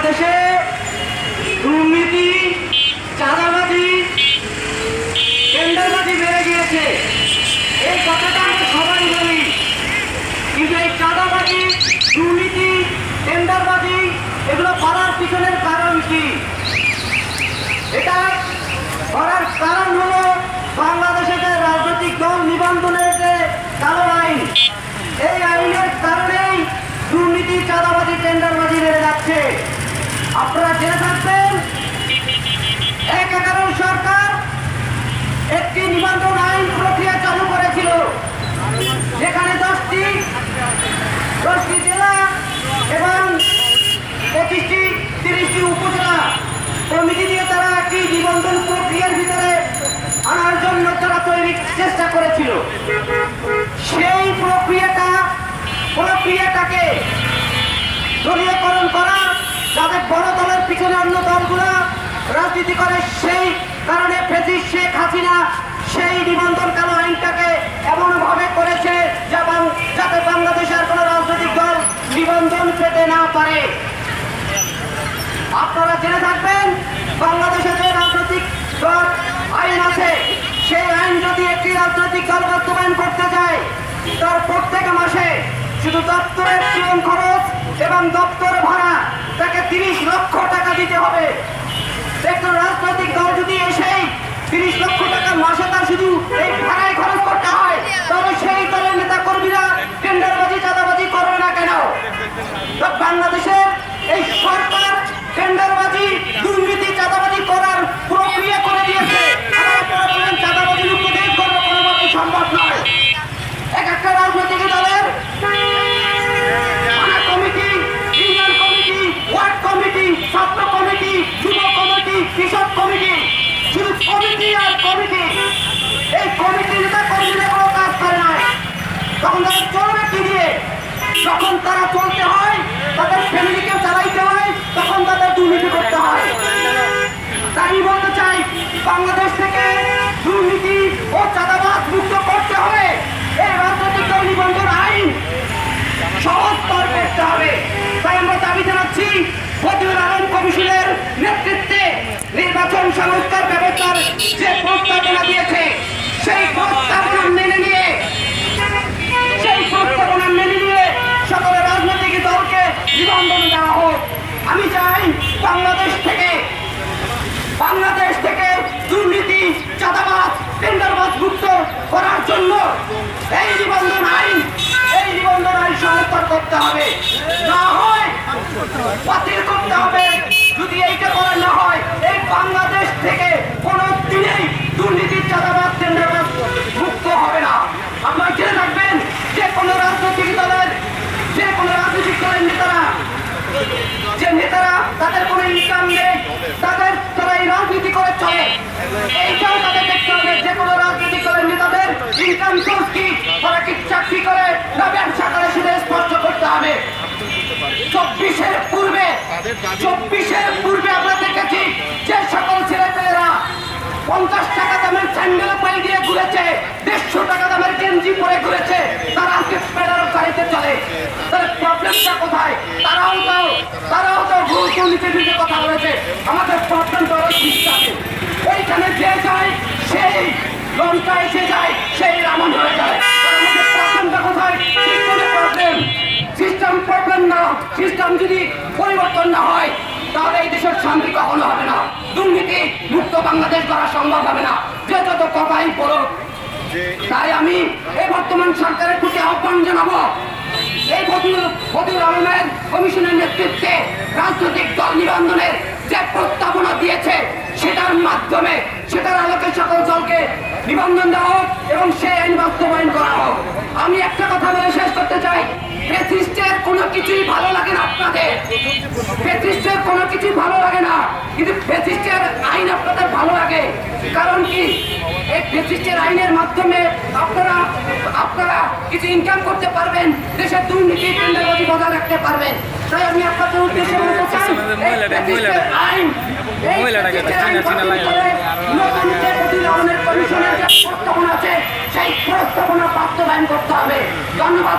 বাংলাদেশে দুর্নীতি চাঁদাবাজি টেন্ডারবাজি বেড়ে গিয়েছে। এই কথাটা আমরা সবাই বলি কিন্তু এই চাঁদাবাজি দুর্নীতি টেন্ডারবাজি এগুলো করার পিছনের কারণ কি এটা করার কারণ হলো বাংলাদেশে যে রাজনৈতিক দল নিবন্ধনের যে কালো আইন এই আইনের কারণেই দুর্নীতি চাঁদাবাজি টেন্ডারবাজি বেড়ে যাচ্ছে আপনারা জেনে থাকবেন এক এগারো সরকার একটি নিবন্ধন আইন প্রক্রিয়া চালু করেছিল যেখানে দশটি দশটি জেলা এবং পঁচিশটি, তিরিশটি উপজেলা। কমিটি দিয়ে তারা একটি নিবন্ধন প্রক্রিয়ার ভিতরে আনার জন্য তারা তৈরি চেষ্টা করেছিল। সেই প্রক্রিয়াটা, প্রক্রিয়াটাকে দলীয়করণ করা, যাদের বড় দলের পিছনে অন্য দলগুলা রাজনীতি করে সেই কারণে ফেসিস শেখ হাসিনা সেই নিবন্ধন কালো আইনটাকে এমনভাবে করেছে পারে। আপনারা জেনে থাকবেন, বাংলাদেশে যে রাজনৈতিক আইন আছে, সেই আইন যদি একটি রাজনৈতিক দল বাস্তবায়ন করতে যায় তার প্রত্যেক মাসে শুধু দপ্তরের জীবন খরচ এবং দপ্তর ভাড়া, তাকে তিরিশ লক্ষ টাকা দিতে হবে। একজন রাজনৈতিক দল যদি এসেই তিরিশ লক্ষ টাকা মাসে তার শুধু এই ভাড়ায় খরচ করতে হয় তবে সেই দলের নেতা কর্মীরা টেন্ডারবাজি চাঁদাবাজি করবে না কেন তো বাংলাদেশের এই সরকার টেন্ডারবাজি দুর্নীতি চাঁদাবাজি করার প্রক্রিয়া করে দিয়েছে আর আপনারা বলেন চাঁদাবাজি মুক্ত দেশ করব কোনোভাবেই সম্ভব নয় এক একটা রাজনৈতিক দলের থানা committee union committee ward committee ছাত্র কমিটি যুব কমিটি কৃষক কমিটি শুধু কমিটি, এই কমিটি নেতা কর্মীরা কোনো কাজ করে না। তখন তারা চলবে কি দিয়ে যখন তারা চলতে হয়, তাদের ফ্যামিলিকে চালাইতে হয়, তখন তাদের দুর্নীতি করতে হয়। তাই বলতে চাই, বাংলাদেশ থেকে দুর্নীতি ও চাঁদাবাদ মুক্ত করতে হবে এই রাজনৈতিক দল নিবন্ধন আইন সহজতর করতে হবে তাই আমরা দাবি জানাচ্ছি ফজলুল আলম কমিশনের নেতৃত্বে নির্বাচন সংস্কার ব্যবস্থার যে প্রস্তাবনা দিয়েছে সেই প্রস্তাবনা মেনে নিয়ে সেই প্রস্তাবনা মেনে নিয়ে সকল রাজনৈতিক দলকে নিবন্ধন দেওয়া হোক আমি চাই বাংলাদেশ থেকে বাংলাদেশ থেকে দুর্নীতি চাঁদাবাদ টেন্ডারবাদ মুক্ত করার জন্য। এই নিবন্ধন আইন, এই নিবন্ধন আইন সংস্কার করতে হবে না হয় বাতিল করতে হবে যদি এইটা করা না হয় এই বাংলাদেশ থেকে কোনো দিনেই দুর্নীতি চাঁদাবাজ টেন্ডারবাজ মুক্ত হবে না আপনারা জেনে রাখবেন যে কোনো রাজনৈতিক দলের যে কোনো রাজনৈতিক দলের নেতারা যে নেতারা তাদের কোনো ইনকাম নেই তাদের তারা এই রাজনীতি করে চলে এইটাও তাদের দেখতে হবে। যে কোনো রাজনৈতিক দলের নেতাদের ইনকাম সোর্স কি, তারা কি চাকরি করে না ব্যবসা করে সেটা স্পষ্ট করতে হবে। চব্বিশের পূর্বে চব্বিশের পূর্বে আমরা দেখেছি যে সকল ছেলেপেলেরা পঞ্চাশ টাকা দামের স্যান্ডেল পাই দিয়ে ঘুরেছে, দেড়শো টাকা দামের গেঞ্জি পরে ঘুরেছে, তারা আজকে স্পেডারও গাড়িতে চলে। তাহলে প্রবলেমটা কোথায়? তারাও তো তারাও তো ভুল দুর্নীতির কথা বলেছে আমাদের প্রবলেম তো আরও সিস্টেমে এইখানে যে যায় সেই লঙ্কা এসে যায় সেই রামন হয়ে যায়। আমাদের প্রবলেমটা কোথায় সিস্টেমের প্রবলেম সিস্টেম প্রবলেম না সিস্টেম যদি পরিবর্তন না হয় তাহলে এই দেশের শান্তি কখনো হবে না। দুর্নীতি মুক্ত বাংলাদেশ করা সম্ভব হবে না। যে যত কথাই বলুক তাই আমি এই বর্তমান সরকারের প্রতি আহ্বান জানাব। এই ফজলুল কমিশনের নেতৃত্বে রাজনৈতিক দল নিবন্ধনের যে প্রস্তাবনা দিয়েছে সেটার মাধ্যমে সেটার আলোকে সকল দলকে নিবন্ধন দেওয়া হোক এবং সেই আইন বাস্তবায়ন করা হোক আমি একটা কথা বলে শেষ করতে চাই। ফেসিস্টের কোনো কিছুই ভালো লাগে না আপনাদের ফেসিস্টের কোনো কিছুই ভালো লাগে না। কিন্তু ফেসিস্টের আইন আপনাদের ভালো লাগে। কারণ কি? এই ফেসিস্টের আইনের মাধ্যমে আপনারা আপনারা কিছু ইনকাম করতে পারবেন দেশের দুর্নীতি টেন্ডারবাজি বজায় রাখতে পারবেন। তাই আমি আপনাদের উদ্দেশ্যে বলতে চাই আইন। নতুন ধন্যবাদ